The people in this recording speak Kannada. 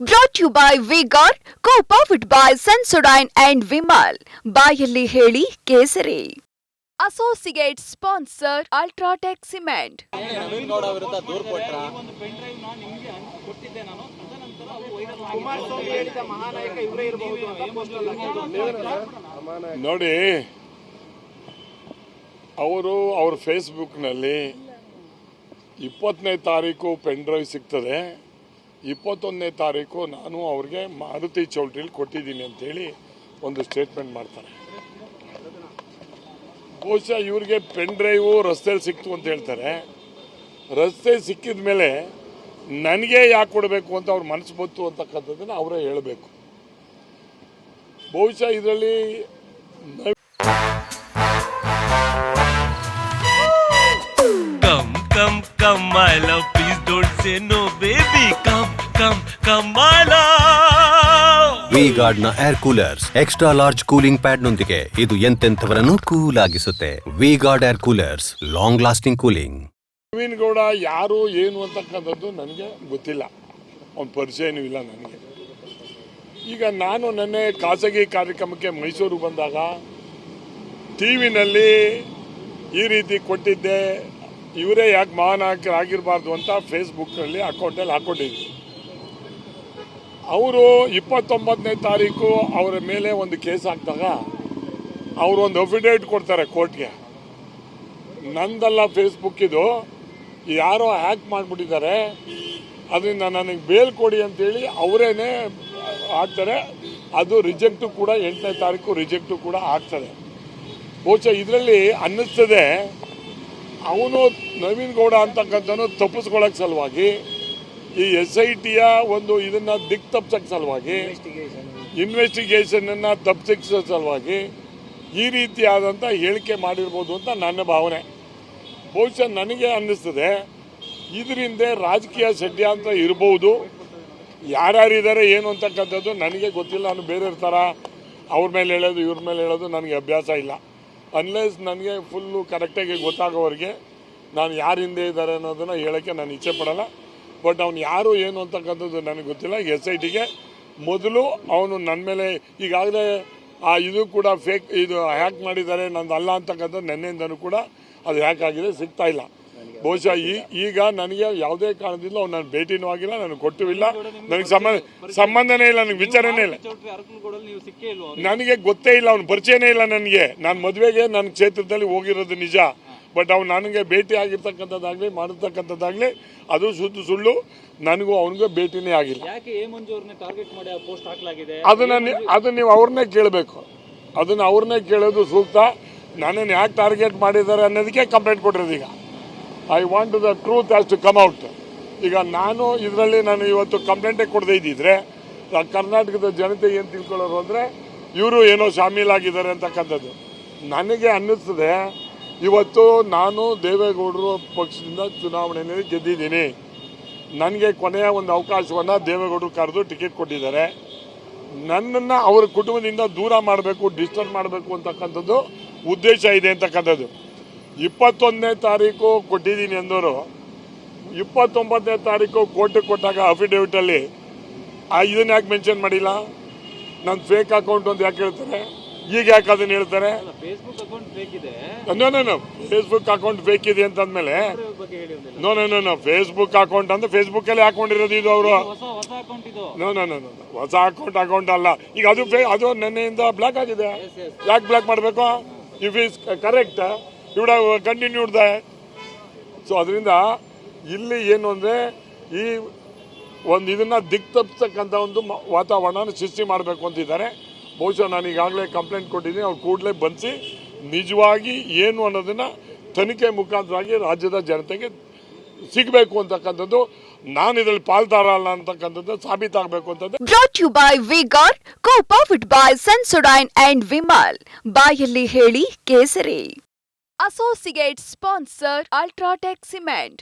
Brought you by V Guard co powered by Sensodyne and Vimal ಬಾಯಲ್ಲಿ ಹೇಳಿ ಕೇಸರಿ. Associate sponsor UltraTech cement. ನೋಡಿ ಅವರು ಅವ್ರ ಫೇಸ್ಬುಕ್ನಲ್ಲಿ ಇಪ್ಪತ್ತನೇ ತಾರೀಕು ಪೆನ್ ಡ್ರೈವ್ ಸಿಗ್ತದೆ. ಇಪ್ಪತ್ತೊಂದನೇ ತಾರೀಕು ನಾನು ಅವ್ರಿಗೆ ಮಾರುತಿ ಚೌಲ್ಟ್ರಿಲಿ ಕೊಟ್ಟಿದ್ದೀನಿ ಅಂತೇಳಿ ಒಂದು ಸ್ಟೇಟ್ಮೆಂಟ್ ಮಾಡ್ತಾರೆ ಬಹುಶಃ ಇವ್ರಿಗೆ ಪೆನ್ ಡ್ರೈವು ರಸ್ತೆಯಲ್ಲಿ ಸಿಕ್ತು ಅಂತ ಹೇಳ್ತಾರೆ ರಸ್ತೆ ಸಿಕ್ಕಿದ ಮೇಲೆ ನನಗೆ ಯಾಕೆ ಕೊಡಬೇಕು ಅಂತ ಅವ್ರ ಮನಸ್ಸು ಬಂತು ಅಂತಕ್ಕಂಥದ್ದನ್ನು ಅವರೇ ಹೇಳಬೇಕು ಬಹುಶಃ ಇದರಲ್ಲಿ come come come I love please don't say. Come, love. V ಗಾರ್ಡ್ನ air coolers extra large cooling pad ನೊಂದಿಗೆ ಇದು ಎಂತೆಂಥವರನ್ನು cool ಆಗಿಸುತ್ತೆ V Guard air coolers long lasting cooling Naveen Gowda ಯಾರು ಏನು ಅಂತಕ್ಕಂಥದ್ದು ನನಗೆ ಗೊತ್ತಿಲ್ಲ. ಅವ್ನ ಪರಿಚಯನೂ ಇಲ್ಲ ನನಗೆ. ಈಗ ನಾನು ನೆನ್ನೆ ಖಾಸಗಿ ಕಾರ್ಯಕ್ರಮಕ್ಕೆ ಮೈಸೂರು ಬಂದಾಗ ಟಿ ವಿನಲ್ಲಿ ಈ ರೀತಿ ಕೊಟ್ಟಿದ್ದೆ. ಇವರೇ ಯಾಕೆ ಮಹಾನಾಯಕರಾಗಿರಬಾರ್ದು ಅಂತ ಫೇಸ್ಬುಕ್ನಲ್ಲಿ ಅಕೌಂಟಲ್ಲಿ ಹಾಕ್ಕೊಂಡಿದ್ವಿ ಅವರು ಇಪ್ಪತ್ತೊಂಬತ್ತನೇ ತಾರೀಕು ಅವರ ಮೇಲೆ ಒಂದು ಕೇಸ್ ಹಾಕಿದಾಗ ಅವರು ಒಂದು ಅಫಿಡೇವಿಟ್ ಕೊಡ್ತಾರೆ ಕೋರ್ಟ್ಗೆ. ನಂದಲ್ಲ ಫೇಸ್ಬುಕ್ ಇದು. ಯಾರೋ ಹ್ಯಾಕ್ ಮಾಡಿಬಿಟ್ಟಿದ್ದಾರೆ. ಅದರಿಂದ ನನಗೆ ಬೇಲ್ ಕೊಡಿ ಅಂತೇಳಿ ಅವರೇನೆ ಹಾಕ್ತಾರೆ. ಅದು ರಿಜೆಕ್ಟು ಕೂಡ ಎಂಟನೇ ತಾರೀಕು ರಿಜೆಕ್ಟು ಕೂಡ ಆಗ್ತದೆ ಬಹುಶಃ ಇದರಲ್ಲಿ ಅನ್ನಿಸ್ತದೆ. ಅವನು ನವೀನ್ ಗೌಡ ಅಂತಕ್ಕಂಥನು ತಪ್ಪಿಸ್ಕೊಳ್ಳೋಕೆ ಸಲುವಾಗಿ ಈ ಎಸ್ ಐ ಟಿಯ ಒಂದು ಇದನ್ನ ದಿಕ್ ತಪ್ಸೋಕ್ಕೆ ಸಲುವಾಗಿ ಇನ್ವೆಸ್ಟಿಗೇಷನನ್ನು ತಪ್ಪಿಸೋ ಸಲುವಾಗಿ ಈ ರೀತಿಯಾದಂಥ ಹೇಳಿಕೆ ಮಾಡಿರ್ಬೋದು ಅಂತ ನನ್ನ ಭಾವನೆ. ಬಹುಶಃ ನನಗೆ ಅನ್ನಿಸ್ತದೆ ಇದರಿಂದ ರಾಜಕೀಯ ಷಡ್ಯಂತ್ರ ಇರ್ಬೋದು. ಯಾರ್ಯಾರಿದ್ದಾರೆ ಏನು ಅಂತಕ್ಕಂಥದ್ದು ನನಗೆ ಗೊತ್ತಿಲ್ಲ. ನಾನು ಬೇರೆ ಥರ ಅವ್ರ ಮೇಲೆ ಹೇಳೋದು ಇವ್ರ ಮೇಲೆ ಹೇಳೋದು ನನಗೆ ಅಭ್ಯಾಸ ಇಲ್ಲ. ಅನ್ಲೆಸ್ ನನಗೆ ಫುಲ್ಲು ಕರೆಕ್ಟಾಗಿ ಗೊತ್ತಾಗೋವರೆಗೆ ನಾನು ಯಾರ ಹಿಂದೆ ಇದ್ದಾರೆ ಅನ್ನೋದನ್ನು ಹೇಳೋಕ್ಕೆ ನಾನು ಇಚ್ಛೆ ಪಡಲ್ಲ. ಬಟ್ ಅವ್ನು ಯಾರು ಏನು ಅಂತಕ್ಕಂಥದ್ದು ನನಗೆ ಗೊತ್ತಿಲ್ಲ. ಎಸ್ ಐ ಟಿಗೆ ಮೊದಲು ಅವನು ನನ್ನ ಮೇಲೆ ಈಗಾಗಲೇ ಆ ಇದು ಕೂಡ ಫೇಕ್ ಇದು ಹ್ಯಾಕ್ ಮಾಡಿದ್ದಾರೆ. ನಂದು ಅಲ್ಲ ಅಂತಕ್ಕಂಥದ್ದು ನೆನ್ನೆಯಿಂದನೂ ಕೂಡ ಅದು ಹ್ಯಾಕ್ ಆಗಿದೆ ಸಿಗ್ತಾ ಇಲ್ಲ. ಬಹುಶಃ ಈ ಈಗ ನನಗೆ ಯಾವುದೇ ಕಾರಣದಿಂದ ಅವ್ನು ನಾನು ಭೇಟಿನೂ ಆಗಿಲ್ಲ ನನಗೆ ಕೊಟ್ಟೂ ಇಲ್ಲ ನನಗೆ ಸಂಬಂಧ ಸಂಬಂಧನೇ ಇಲ್ಲ ನನಗೆ ವಿಚಾರನೇ ಇಲ್ಲ. ನನಗೆ ಗೊತ್ತೇ ಇಲ್ಲ ಅವ್ನು ಪರಿಚಯನೇ ಇಲ್ಲ ನನಗೆ. ನಾನು ಮದುವೆಗೆ ನನ್ನ ಕ್ಷೇತ್ರದಲ್ಲಿ ಹೋಗಿರೋದು ನಿಜ. ಬಟ್ ಅವ್ನು ನನಗೆ ಭೇಟಿ ಆಗಿರ್ತಕ್ಕಂಥದ್ದಾಗಲಿ ಮಾಡಿರ್ತಕ್ಕಂಥದ್ದಾಗಲಿ ಅದು ಸುದ್ದು ಸುಳ್ಳು. ನನಗೂ ಅವನಿಗೂ ಭೇಟಿನೇ ಆಗಿಲ್ಲ. ಅದನ್ನ ಅದು ನೀವು ಅವ್ರನ್ನೇ ಕೇಳಬೇಕು. ಅದನ್ನ ಅವ್ರನ್ನೇ ಕೇಳೋದು ಸೂಕ್ತ. ನನ್ನನ್ನು ಯಾಕೆ ಟಾರ್ಗೆಟ್ ಮಾಡಿದ್ದಾರೆ ಅನ್ನೋದಕ್ಕೆ ಕಂಪ್ಲೇಂಟ್ ಕೊಟ್ಟಿರೋದು ಈಗ. I want the truth has to come out ಈಗ ನಾನು ಇದರಲ್ಲಿ ನಾನು ಇವತ್ತು ಕಂಪ್ಲೇಂಟೇ ಕೊಡದೇ ಇದ್ದಿದ್ರೆ ಕರ್ನಾಟಕದ ಜನತೆ ಏನು ತಿಳ್ಕೊಳ್ಳೋರು ಅಂದರೆ ಇವರು ಏನೋ ಶಾಮೀಲಾಗಿದ್ದಾರೆ ಅಂತಕ್ಕಂಥದ್ದು. ನನಗೆ ಅನ್ನಿಸ್ತದೆ ಇವತ್ತು ನಾನು ದೇವೇಗೌಡರು ಪಕ್ಷದಿಂದ ಚುನಾವಣೆಯಲ್ಲಿ ಗೆದ್ದಿದ್ದೀನಿ. ನನಗೆ ಕೊನೆಯ ಒಂದು ಅವಕಾಶವನ್ನು ದೇವೇಗೌಡರು ಕರೆದು ಟಿಕೆಟ್ ಕೊಟ್ಟಿದ್ದಾರೆ. ನನ್ನನ್ನು ಅವರ ಕುಟುಂಬದಿಂದ ದೂರ ಮಾಡಬೇಕು, ಡಿಸ್ಟರ್ಬ್ ಮಾಡಬೇಕು ಅಂತಕ್ಕಂಥದ್ದು ಉದ್ದೇಶ ಇದೆ ಅಂತಕ್ಕಂಥದ್ದು. ಇಪ್ಪತ್ತೊಂದನೇ ತಾರೀಕು ಕೊಟ್ಟಿದ್ದೀನಿ ಅಂದವರು. ಇಪ್ಪತ್ತೊಂಬತ್ತನೇ ತಾರೀಕು ಕೋರ್ಟಿಗೆ ಕೊಟ್ಟಾಗ ಅಫಿಡೇವಿಟಲ್ಲಿ ಇದನ್ನ ಯಾಕೆ ಮೆನ್ಷನ್ ಮಾಡಿಲ್ಲ? ನನ್ನ ಫೇಕ್ ಅಕೌಂಟ್ ಅಂತ ಯಾಕೆ ಹೇಳ್ತಾರೆ? ಈಗ ಯಾಕೆ ಅದನ್ನ ಹೇಳ್ತಾರೆ? ಫೇಸ್ಬುಕ್ ಅಕೌಂಟ್ ಬೇಕಿದೆ. Facebook ಅಂತಂದ್ಮೇಲೆ no no no no Facebook account ಅಂದ್ರೆ ಫೇಸ್ಬುಕ್ಕಲ್ಲಿ ಹಾಕೊಂಡಿರೋದು ಇದು ಅವರು. ನೋ ನೋ ನೋ ಹೊಸ ಅಕೌಂಟ್ ಅಕೌಂಟ್ ಅಲ್ಲ. ಈಗ ಅದು ಅದು ನೆನ್ನೆಯಿಂದ ಬ್ಲಾಕ್ ಆಗಿದೆ. ಯಾಕೆ ಬ್ಲಾಕ್ ಮಾಡಬೇಕು? ಇಫ್ ಈಸ್ ಕರೆಕ್ಟ್ ಇವಡ ಕಂಟಿನ್ಯೂ ದ ಸೊ ಅದರಿಂದ ಇಲ್ಲಿ ಏನು ಅಂದರೆ ಈ ಒಂದು ಇದನ್ನು ದಿಕ್ಕ ತಪ್ಪಿಸ್ತಕ್ಕಂಥ ಒಂದು ವಾತಾವರಣ ಸೃಷ್ಟಿ ಮಾಡಬೇಕು ಅಂತಿದ್ದಾರೆ ಬಹುಶಃ ನಾನು ಈಗಾಗಲೇ ಕಂಪ್ಲೇಂಟ್ ಕೊಟ್ಟಿದ್ದೀನಿ. ಅವ್ರು ಕೂಡಲೇ ಬಂದಿಸಿ ನಿಜವಾಗಿ ಏನು ಅನ್ನೋದನ್ನು ತನಿಖೆ ಮುಖಾಂತರವಾಗಿ ರಾಜ್ಯದ ಜನತೆಗೆ ಸಿಗಬೇಕು ಅಂತಕ್ಕಂಥದ್ದು ನಾನು ಇದರಲ್ಲಿ ಪಾಲ್ದಾರ ಅಲ್ಲ ಅಂತಕ್ಕಂಥದ್ದು ಸಾಬೀತಾಗಬೇಕು ಅಂತಂದ್ರೆ brought you by V Guard co ಪಾಫಿಟ್ by Sensodyne and Vimal ಬಾಯಲ್ಲಿ ಹೇಳಿ ಕೇಸರಿ. Associate sponsor UltraTech cement